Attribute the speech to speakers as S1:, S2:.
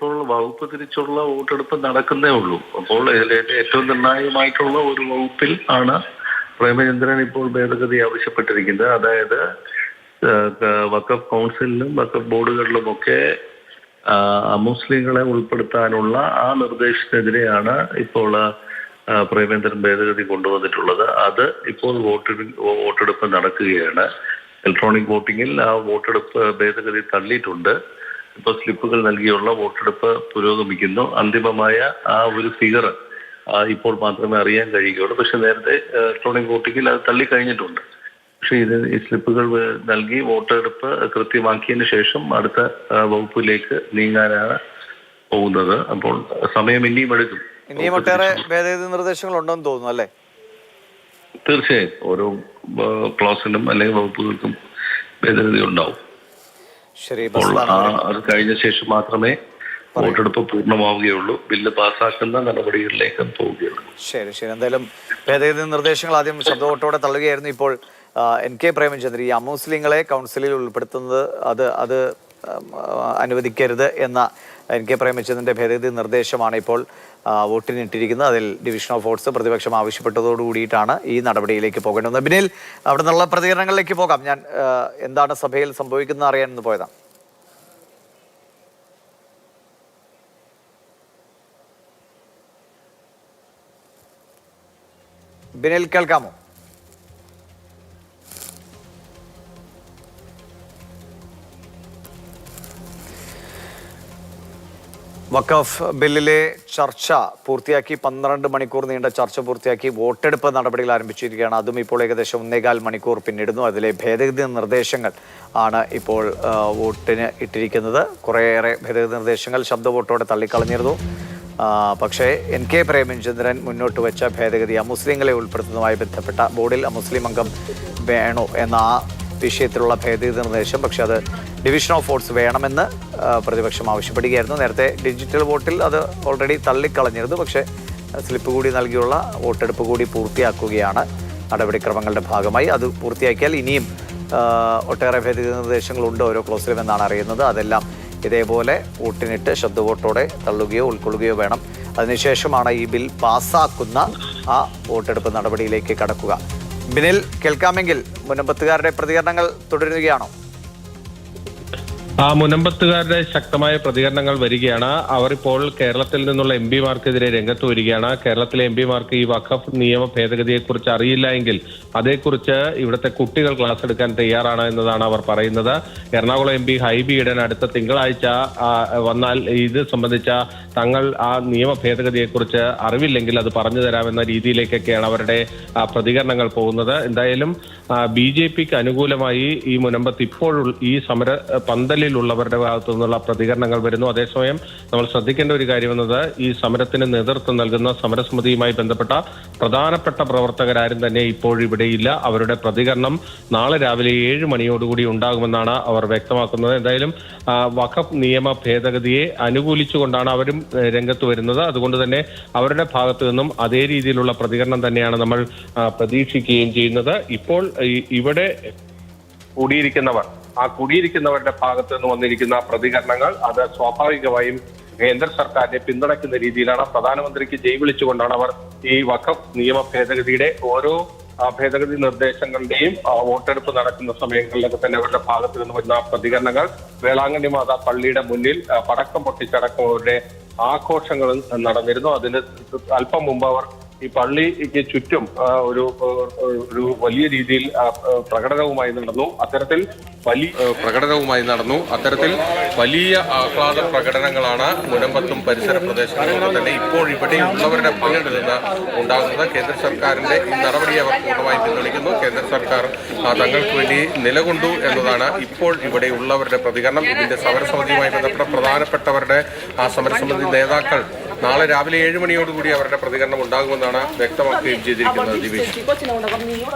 S1: ഇപ്പോൾ വകുപ്പ് തിരിച്ചുള്ള വോട്ടെടുപ്പ് നടക്കുന്നേ ഉള്ളൂ. അപ്പോൾ ഏറ്റവും നിർണായകമായിട്ടുള്ള ഒരു വകുപ്പിൽ ആണ് പ്രേമചന്ദ്രൻ ഇപ്പോൾ ഭേദഗതി ആവശ്യപ്പെട്ടിരിക്കുന്നത്. അതായത് വക്കഫ് കൗൺസിലിലും വക്കഫ് ബോർഡുകളിലും ഒക്കെ മുസ്ലിങ്ങളെ ഉൾപ്പെടുത്താനുള്ള ആ നിർദ്ദേശത്തിനെതിരെയാണ് ഇപ്പോൾ പ്രേമേന്ദ്രൻ ഭേദഗതി കൊണ്ടുവന്നിട്ടുള്ളത്. അത് ഇപ്പോൾ വോട്ട് വോട്ടെടുപ്പ് നടക്കുകയാണ്. ഇലക്ട്രോണിക് വോട്ടിങ്ങിൽ ആ വോട്ടെടുപ്പ് ഭേദഗതി തള്ളിയിട്ടുണ്ട്. ഇപ്പോൾ സ്ലിപ്പുകൾ നൽകിയുള്ള വോട്ടെടുപ്പ് പുരോഗമിക്കുന്നു. അന്തിമമായ ആ ഒരു ഫിഗർ ഇപ്പോൾ മാത്രമേ അറിയാൻ കഴിയുകയുള്ളൂ. പക്ഷെ നേരത്തെ ഇലക്ട്രോണിക് വോട്ടിങ്ങിൽ അത് തള്ളിക്കഴിഞ്ഞിട്ടുണ്ട്. പക്ഷെ ഇത് ഈ സ്ലിപ്പുകൾ നൽകി വോട്ടെടുപ്പ് കൃത്യമാക്കിയതിന് ശേഷം അടുത്ത വകുപ്പിലേക്ക് നീങ്ങാനാണ് പോകുന്നത്. അപ്പോൾ സമയം ഇനിയും എടുക്കും.
S2: ഇനിയും ഒട്ടേറെ ഭേദഗതി നിർദ്ദേശങ്ങൾ ഉണ്ടെന്ന് തോന്നുന്നു അല്ലേ?
S1: തീർച്ചയായും. ഓരോ ക്ലാസിനും അല്ലെങ്കിൽ വകുപ്പുകൾക്കും ഭേദഗതി ഉണ്ടാവും
S2: ശരി
S1: അപ്പോൾ
S2: ബസ്
S1: ആ അത് കഴിഞ്ഞ ശേഷം മാത്രമേ വോട്ടെടുപ്പ് പൂർണമാവുകയുള്ളൂ. ബില്ല് പാസ്സാക്കുന്ന നടപടികളിലേക്ക് പോവുകയുള്ളൂ.
S2: ശരി ശരി. എന്തായാലും ഭേദഗതി നിർദ്ദേശങ്ങൾ ആദ്യം ശബ്ദവോട്ടോടെ തള്ളുകയായിരുന്നു. ഇപ്പോൾ എൻ കെ പ്രേമചന്ദ്രൻ ഈ അമുസ്ലിങ്ങളെ കൗൺസിലിൽ ഉൾപ്പെടുത്തുന്നത് അത് അത് അനുവദിക്കരുത് എന്ന എൻ കെ പ്രേമചന്ദ്രന്റെ ഭേദഗതി നിർദ്ദേശമാണ് ഇപ്പോൾ വോട്ടിനിട്ടിരിക്കുന്നത്. അതിൽ ഡിവിഷൻ ഓഫ് വോട്ട്സ് പ്രതിപക്ഷം ആവശ്യപ്പെട്ടതോട് കൂടിയിട്ടാണ് ഈ നടപടിയിലേക്ക് പോകേണ്ടത്. ബിനിൽ അവിടെ നിന്നുള്ള പ്രതികരണങ്ങളിലേക്ക് പോകാം. ഞാൻ എന്താണ് സഭയിൽ സംഭവിക്കുന്നത് അറിയാനെന്ന് പോയതാണ് ബിനിൽ കേൾക്കാമോ? വഖഫ് ബില്ലിലെ ചർച്ച പൂർത്തിയാക്കി പന്ത്രണ്ട് മണിക്കൂർ നീണ്ട ചർച്ച പൂർത്തിയാക്കി വോട്ടെടുപ്പ് നടപടികൾ ആരംഭിച്ചിരിക്കുകയാണ്. അതും ഇപ്പോൾ ഏകദേശം ഒന്നേകാൽ മണിക്കൂർ പിന്നിടുന്നു. അതിലെ ഭേദഗതി നിർദ്ദേശങ്ങൾ ആണ് ഇപ്പോൾ വോട്ടിന് ഇട്ടിരിക്കുന്നത്. കുറേയേറെ ഭേദഗതി നിർദ്ദേശങ്ങൾ ശബ്ദ വോട്ടോടെ തള്ളിക്കളഞ്ഞിരുന്നു പക്ഷേ എൻ കെ പ്രേമചന്ദ്രൻ മുന്നോട്ട് വെച്ച ഭേദഗതി അമുസ്ലിങ്ങളെ ഉൾപ്പെടുത്തുന്നതുമായി ബന്ധപ്പെട്ട ബോർഡിൽ അമുസ്ലിം അംഗം വേണോ എന്ന ആ വിഷയത്തിലുള്ള ഭേദഗതി നിർദ്ദേശം പക്ഷേ അത് ഡിവിഷൻ ഓഫ് വോട്ട്സ് വേണമെന്ന് പ്രതിപക്ഷം ആവശ്യപ്പെടുകയായിരുന്നു. നേരത്തെ ഡിജിറ്റൽ വോട്ടിൽ അത് ഓൾറെഡി തള്ളിക്കളഞ്ഞിരുന്നു. പക്ഷേ സ്ലിപ്പ് കൂടി നൽകിയുള്ള വോട്ടെടുപ്പ് കൂടി പൂർത്തിയാക്കുകയാണ് നടപടിക്രമങ്ങളുടെ ഭാഗമായി. അത് പൂർത്തിയാക്കിയാൽ ഇനിയും ഒട്ടേറെ ഭേദഗതി നിർദ്ദേശങ്ങളുണ്ട് ഓരോ ക്ലോസിലും എന്നാണ് അറിയുന്നത്. അതെല്ലാം ഇതേപോലെ വോട്ടിനിട്ട് ശബ്ദ വോട്ടോടെ തള്ളുകയോ ഉൾക്കൊള്ളുകയോ വേണം. അതിനുശേഷമാണ് ഈ ബിൽ പാസ്സാക്കുന്ന ആ വോട്ടെടുപ്പ് നടപടിയിലേക്ക് കടക്കുക. ബിനിൽ കേൾക്കാമെങ്കിൽ മുനമ്പത്തുകാരുടെ പ്രതികരണങ്ങൾ തുടരുകയാണോ?
S3: ആ മുനമ്പത്തുകാരുടെ ശക്തമായ പ്രതികരണങ്ങൾ വരികയാണ്. അവർ ഇപ്പോൾ കേരളത്തിൽ നിന്നുള്ള എം പിമാർക്കെതിരെ രംഗത്ത് വരികയാണ്. കേരളത്തിലെ എം പിമാർക്ക് ഈ വഖഫ് നിയമ ഭേദഗതിയെക്കുറിച്ച് അറിയില്ല എങ്കിൽ അതേക്കുറിച്ച് ഇവിടുത്തെ കുട്ടികൾ ക്ലാസ് എടുക്കാൻ തയ്യാറാണ് എന്നതാണ് അവർ പറയുന്നത്. എറണാകുളം എം പി ഹൈബി അടുത്ത തിങ്കളാഴ്ച വന്നാൽ ഇത് സംബന്ധിച്ച തങ്ങൾ ആ നിയമ ഭേദഗതിയെക്കുറിച്ച് അറിവില്ലെങ്കിൽ അത് പറഞ്ഞു തരാമെന്ന രീതിയിലേക്കൊക്കെയാണ് അവരുടെ പ്രതികരണങ്ങൾ പോകുന്നത്. എന്തായാലും ബി ജെ പിക്ക് അനുകൂലമായി ഈ മുനമ്പത്ത് ഇപ്പോൾ ഈ സമര പന്തലിലുള്ളവരുടെ ഭാഗത്തു നിന്നുള്ള പ്രതികരണങ്ങൾ വരുന്നു. അതേസമയം നമ്മൾ ശ്രദ്ധിക്കേണ്ട ഒരു കാര്യം എന്നത് ഈ സമരത്തിന് നേതൃത്വം നൽകുന്ന സമരസമിതിയുമായി ബന്ധപ്പെട്ട പ്രധാനപ്പെട്ട പ്രവർത്തകരാരും തന്നെ ഇപ്പോൾ ഇവിടെയില്ല. അവരുടെ പ്രതികരണം നാളെ രാവിലെ ഏഴ് മണിയോടുകൂടി ഉണ്ടാകുമെന്നാണ് അവർ വ്യക്തമാക്കുന്നത്. എന്തായാലും വഖഫ് നിയമ ഭേദഗതിയെ അനുകൂലിച്ചുകൊണ്ടാണ് അവരും രംഗത്ത് വരുന്നത്. അതുകൊണ്ട് തന്നെ അവരുടെ ഭാഗത്തു നിന്നും അതേ രീതിയിലുള്ള പ്രതികരണം തന്നെയാണ് നമ്മൾ പ്രതീക്ഷിക്കുകയും ചെയ്യുന്നത്. ഇപ്പോൾ ഇവിടെ കൂടിയിരിക്കുന്നവർ ആ കുടിയിരിക്കുന്നവരുടെ ഭാഗത്ത് നിന്ന് വന്നിരിക്കുന്ന പ്രതികരണങ്ങൾ അത് സ്വാഭാവികമായും കേന്ദ്ര സർക്കാരിനെ പിന്തുണയ്ക്കുന്ന രീതിയിലാണ്. പ്രധാനമന്ത്രിക്ക് ജയ് വിളിച്ചുകൊണ്ടാണ് അവർ ഈ വഖഫ് നിയമ ഭേദഗതിയുടെ ഓരോ ഭേദഗതി നിർദ്ദേശങ്ങളുടെയും വോട്ടെടുപ്പ് നടക്കുന്ന സമയങ്ങളിലൊക്കെ തന്നെ അവരുടെ ഭാഗത്ത് നിന്ന് വരുന്ന പ്രതികരണങ്ങൾ വേളാങ്കണ്ണി മാതാ പള്ളിയുടെ മുന്നിൽ പടക്കം പൊട്ടിച്ചടക്കം അവരുടെ ആഘോഷങ്ങൾ നടന്നിരുന്നു. അതിന് അല്പം മുമ്പ് അവർ ഈ പള്ളിക്ക് ചുറ്റും ഒരു ഒരു വലിയ രീതിയിൽ പ്രകടനവുമായി നടന്നു. അത്തരത്തിൽ വലിയ പ്രകടനവുമായി നടന്നു. അത്തരത്തിൽ വലിയ ആഹ്ലാദ പ്രകടനങ്ങളാണ് മുനമ്പത്തും പരിസര പ്രദേശങ്ങളിലും തന്നെ ഇപ്പോൾ ഇവിടെ ഉള്ളവരുടെ പങ്കിൽ നിന്ന് ഉണ്ടാകുന്നത്. കേന്ദ്ര സർക്കാരിന്റെ ഈ നടപടി അവർ പൂർണമായി പിന്തുണയ്ക്കുന്നു കേന്ദ്ര സർക്കാർ തങ്ങൾക്ക് വേണ്ടി നിലകൊണ്ടു എന്നതാണ് ഇപ്പോൾ ഇവിടെ ഉള്ളവരുടെ പ്രതികരണം. ഇതിന്റെ സമരസമിതിയുമായി ബന്ധപ്പെട്ട പ്രധാനപ്പെട്ടവരുടെ ആ സമരസമിതി നേതാക്കൾ നാളെ രാവിലെ ഏഴ് മണിയോടുകൂടി അവരുടെ പ്രതികരണം ഉണ്ടാകുമെന്നാണ് വ്യക്തമാക്കുകയും ചെയ്തിരിക്കുന്നത് ദിവേശ്